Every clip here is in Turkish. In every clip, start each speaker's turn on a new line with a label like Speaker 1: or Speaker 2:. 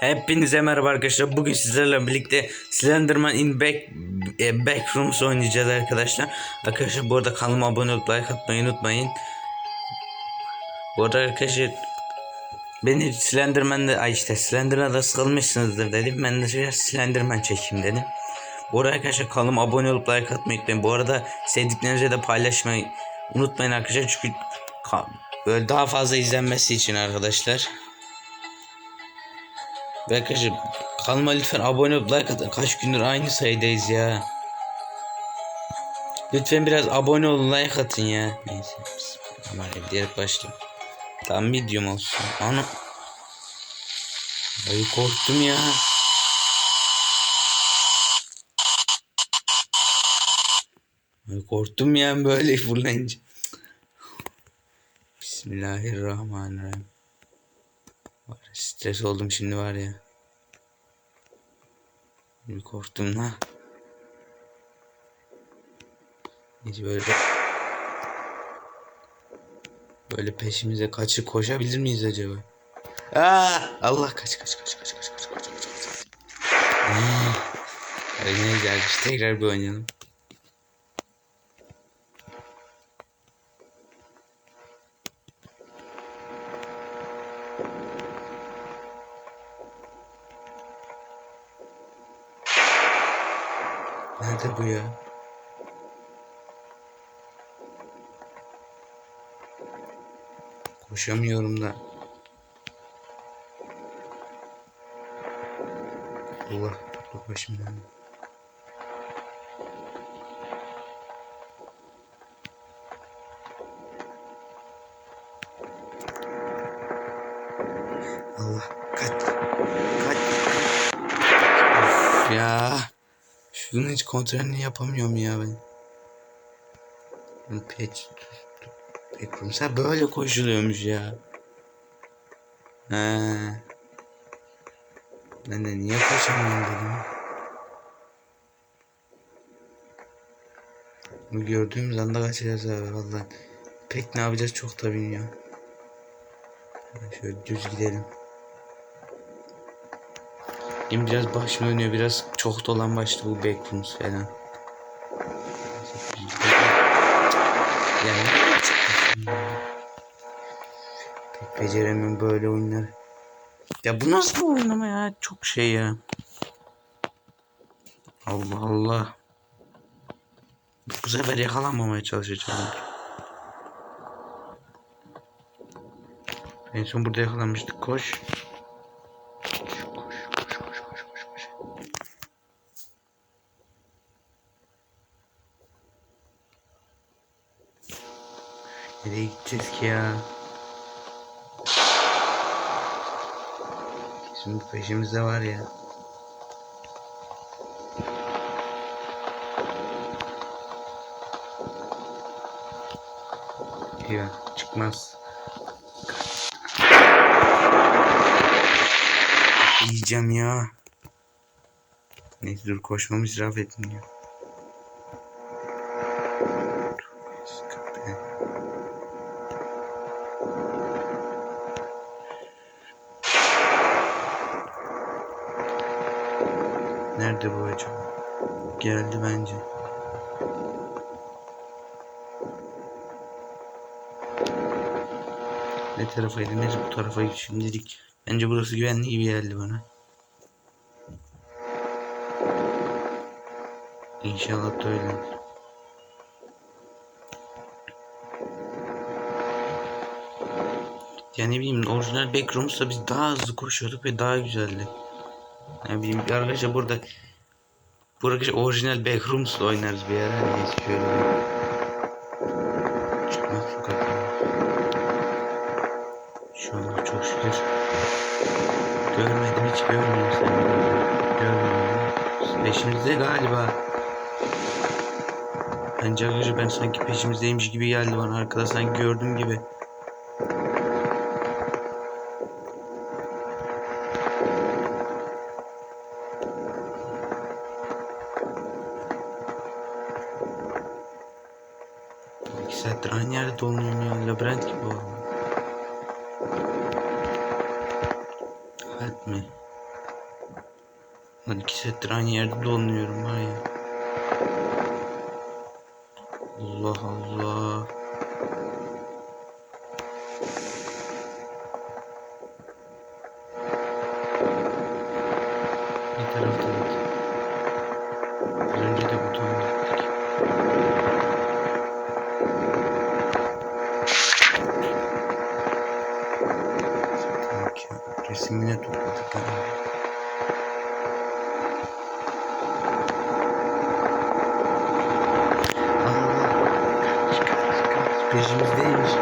Speaker 1: Hepinize merhaba arkadaşlar. Bugün sizlerle birlikte Slenderman in Back e, Backrooms oynayacağız arkadaşlar. Arkadaşlar bu arada kanalıma abone olup like atmayı unutmayın. Bu arada arkadaşlar beni Slenderman'da ay işte Slenderman'da sıkılmışsınızdır dedim. Ben de biraz Slenderman çekeyim dedim. Bu arada arkadaşlar kanalıma abone olup like atmayı unutmayın. Bu arada sevdiklerinize de paylaşmayı unutmayın arkadaşlar. Çünkü böyle daha fazla izlenmesi için arkadaşlar. Ve arkadaşlar kanalıma lütfen abone olup like atın. Kaç gündür aynı sayıdayız ya. Lütfen biraz abone olun like atın ya. Neyse. Bismillahirrahmanirrahim diyerek başlayayım. Tamam videom olsun. Ana. Ay korktum ya. Ay korktum ya böyle fırlayınca. Bismillahirrahmanirrahim. Var stres oldum şimdi var ya. Bir korktum la. Hiç böyle böyle peşimize kaçı koşabilir miyiz acaba? Aa, Allah kaç kaç kaç kaç kaç kaç kaç kaç. kaç. Aa, Hadi ne gelmiş tekrar bir oynayalım. Nerede bu ya? Koşamıyorum da. Allah topla başımdan. Allah kaç kaç Of ya şunun hiç kontrolünü yapamıyorum ya ben. Pet Backrooms'a böyle koşuluyormuş ya. He. Ben de niye koşamıyorum dedim. Bu gördüğümüz anda kaçacağız abi vallahi. Pek ne yapacağız çok da bilmiyorum. Şöyle düz gidelim. Benim biraz başım dönüyor biraz çok dolan başlı bu backrooms falan. Yani pek beceremem böyle oyunları. Ya bu nasıl bir oyun ama ya çok şey ya. Allah Allah. Bu sefer yakalanmamaya çalışacağım. En son burada yakalanmıştık. Koş, koş, koş, koş, koş, koş, koş. Nereye gideceğiz ki ya? Şimdi peşimizde var ya. Ya çıkmaz. Yiyeceğim ya. Neyse dur koşmamı israf etmiyor. Nerede bu acaba? Geldi bence. Ne tarafaydı? Neyse bu tarafa şimdilik. Bence burası güvenli gibi geldi bana. İnşallah da öyle. Yani ne bileyim orijinal Backrooms'ta biz daha hızlı koşuyorduk ve daha güzeldi. Ne bileyim arkadaşlar burada bu arkadaşlar orijinal Backrooms'la oynarız bir ara. Neyse şöyle çıkmak sokak. Şu an çok şükür. Görmedim hiç görmüyorum seni. Görmedim. Peşimizde galiba. Bence arkadaşlar ben sanki peşimizdeymiş gibi geldi bana. Arkada sanki gördüğüm gibi. Saattir aynı yerde dolanıyorum ya. Labirent gibi oldu. Help me. Lan iki saattir aynı yerde dolanıyorum var. Allah Allah. Ki resimine topladık herhalde. Allah. Kaç kaç kaç. Peşimizdeymiş.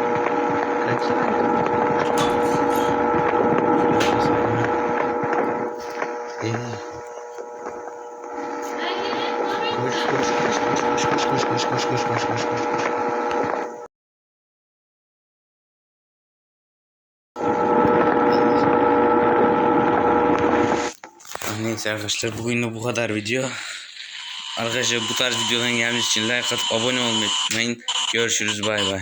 Speaker 1: Kaç. Eyvah. Koş koş koş koş koş koş koş koş koş koş koş koş koş. Neyse arkadaşlar bugün bu kadar video. Arkadaşlar bu tarz videoların gelmesi için like atıp abone olmayı unutmayın. Görüşürüz bay bay.